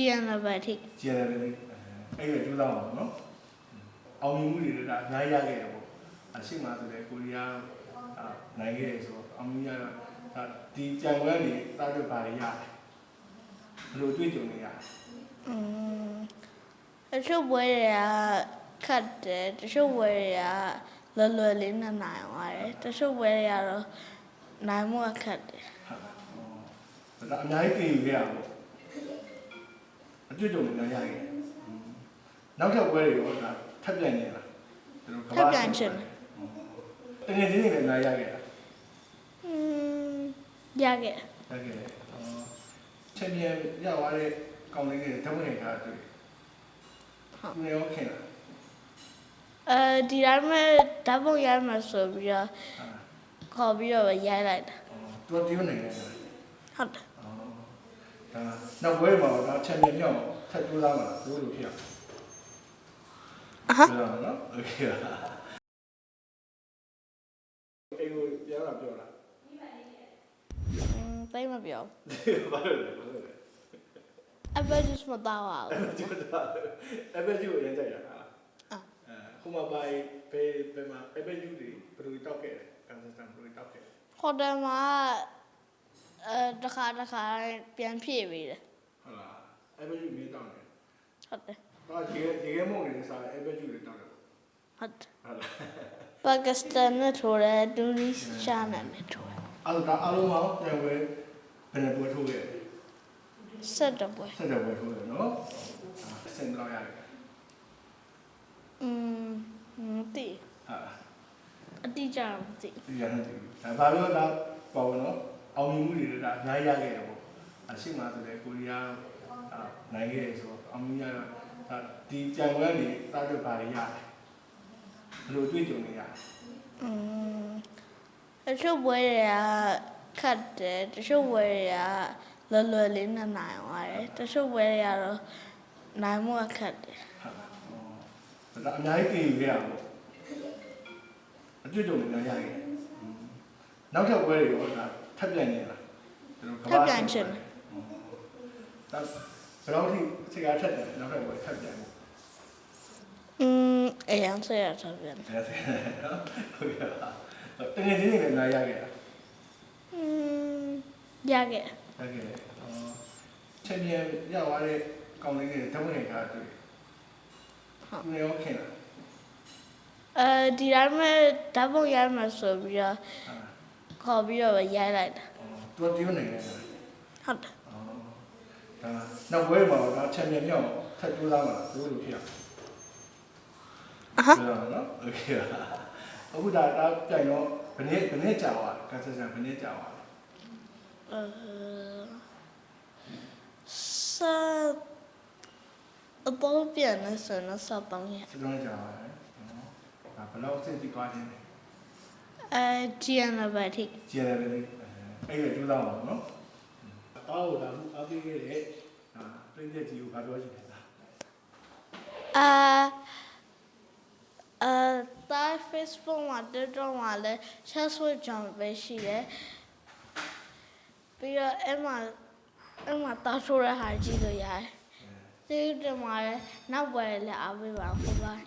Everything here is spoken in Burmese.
ကြည်ရတဲ့ဘက်ထိကျန်တယ်လေအဲ့ဒါကျူးသားပါနော်အောင်မြင်မှုတွေလည်းဒါအများကြီးရခဲ့တယ်ပေါ့အရှိမဆိုတဲ့ကိုရီးယားအာနိုင်ခဲ့တယ်ဆိုတော့အောင်မြင်ရတော့ဒါဒီကြံဝဲနေတာတို့ဘာတွေရတယ်ဘယ်လိုတွေ့ကြုံနေရလဲอืมတချို့ဘွဲတွေကခတ်တယ်တချို့ဘွဲတွေကလွယ်လွယ်လေးနဲ့နိုင်သွားတယ်တချို့ဘွဲတွေကတော့နိုင်မှုကခတ်တယ်ဟုတ်ဒါအများကြီးပြင်ယူခဲ့ရပေါ့ အတွေ့အကြုံတွေလည်းရခဲ့တယ်နောက်ထပ်ဝဲတွေရောဒါထပ်ပြန်နေလားသူတို့ကဘာတကယ်ချင်းတွေလည်းအများကြီးရခဲ့တာอืมရခဲ့တယ်ရခဲ့တယ်ချန်ပီယံရသွားတဲ့ကောင်းလေးတွေဓာတ်ဝင်ထားတွေ့ဟုတ်နေရောခင်လားအဲဒီတိုင်းမဲ့ဓာတ်ပုံရိုက်မှာဆိုပြီးတော့ခေါ်ပြီးတော့ပဲရိုက်လိုက်တာသူကတရုတ်နိုင်ငံကဟုတ်တယ်အော် ဒါနောက်ဘွဲမှာတော့ချန်ပီယံမြောက်ထပ်ကြိုးစားမှာသူတို့လိုဖြစ်အောင် အဟ ပြောရအောင်နော်โอเคပါအေးကိုပြောတာပြောတာ อืมသိမပြော ဘာလို့လဲဘာလို့လဲ အဘက်ဂျစ်မတော့ပါဘူး ကျွတ်တာအဘက်ကျူကိုရမ်းကြိုက်တာဟာအဲဟိုမှာဘိုင်ဘယ်ဘယ်မှာအဘက်ကျူတွေဘယ်လိုတောက်ခဲ့လဲကန်စတန်ဘယ်လိုတောက်ခဲ့လဲ ဟိုတယ်မှာ အဲတခါတခါပြန်ဖြည့်ပေးတယ်ဟုတ်လားအဘက်ကျူမင်းတောက်တယ်ဟုတ်တယ်ဟာဒီဒီကမုံနေစားအဘက်ကျူတွေတောက်တယ်ဟုတ်တယ်ဟုတ်လားပါကစ္စတန်နဲ့ထိုးတယ်တူနီးရှားနဲ့လည်းထိုးတယ်အဲ့ဒါအားလုံးမှာပြန်ဝဲဘယ်နဲ့ပွဲထိုးခဲ့လဲဆက်တော့ပွဲဆက်တဲ့ပွဲထိုးတယ်နော်အစင်တော့ရတယ်อืมမသိဟာအတိအကျတော့မသိဒီရတဲ့ဒါဘာလို့လဲပေါ့နော် အောင်မြင်မှုတွေလည်းဒါအများကြီးရခဲ့တယ်ပေါ့အရှိမဆိုတဲ့ကိုရီးယားအာနိုင်ခဲ့တယ်ဆိုတော့အောင်မြင်ရတော့ဒါဒီကြံဝဲနေတာတို့ဘာတွေရတယ်ဘယ်လိုတွေ့ကြုံနေရလဲอืมတချို့ဘွဲတွေကခတ်တယ်တချို့ဘွဲတွေကလွယ်လွယ်လေးနဲ့နိုင်သွားတယ်တချို့ဘွဲတွေကတော့နိုင်မှုကခတ်တယ်ဟုတ်လားဒါအများကြီးပြင်ယူခဲ့ရပေါ့အတွေ့အကြုံတွေလည်းရခဲ့တယ်နောက်ထပ်ပွဲတွေရောဒါ ထပ်ပြန်နေလားသူတို့ကဘာဒါဘယ်လောက်ထိစိတ်အားထက်တယ်နောက်ထပ်ပွဲထပ်ပြန်ဖို့ อืมအရင်ဆက်ရတော့ပြန် ဒါဆိုနော်ဟုတ်ကဲ့ပါတကယ်ချင်းတွေလည်းလာရခဲ့တာ อืมရခဲ့တယ် ဟုတ်ကဲ့အော်ချန်ပီယံရသွားတဲ့ကောင်းလေးတွေဓာတ်ဝင်ထားတွေ့ဟုတ်နေရောခင်လား အဲဒီတိုင်းမဲ့ဓာတ်ပုံရိုက်မှာဆိုပြီးတော့ အာ ခေါ်ပြီးတော့ပဲရိုက်လိုက်တာ။ तू ပြောနေတယ်လားဟုတ်တယ်။အော်ဒါနောက်ပွဲမှာတော့ဒါချန်ပီယံမြောက်ထပ်ကြိုးစားမှာလားဘယ်လိုဖြစ်ရလဲ။အဟ။ဟုတ်နော်။ Okay ။အခုဒါဒါပြိုင်တော့ဘယ်နှစ်ဘယ်နှစ်ကြာသွားလဲကန်ဆယ်ဆန်ဘယ်နှစ်ကြာသွားလဲအဲဆာအပေါ်ပြန်နေစနစပန်းရ။စလုံးကြာသွားတယ်။နော်။ဒါဘယ်လောက်စိတ်ကြည်သွားခြင်းလဲ။ အဲဂျီယန်ဘတ်ထိကျန်တယ်လေအဲ့ဒါကြိုးစားပါနော်တောက်တာအပေးခဲ့တဲ့အာပြည့်တဲ့ကြီးကိုဘာပြောချင်လဲအာအာတာ Facebook မှာတက်တော့မှာလဲ chat switch ကြောင့်ပဲရှိတယ်ပြီးတော့အဲ့မှာအဲ့မှာတာထိုးရဟာကြည့်လို့ရတယ်သိတယ်မှာလဲနောက်ပွဲလည်းအားပေးပါဟုတ်ပါဟ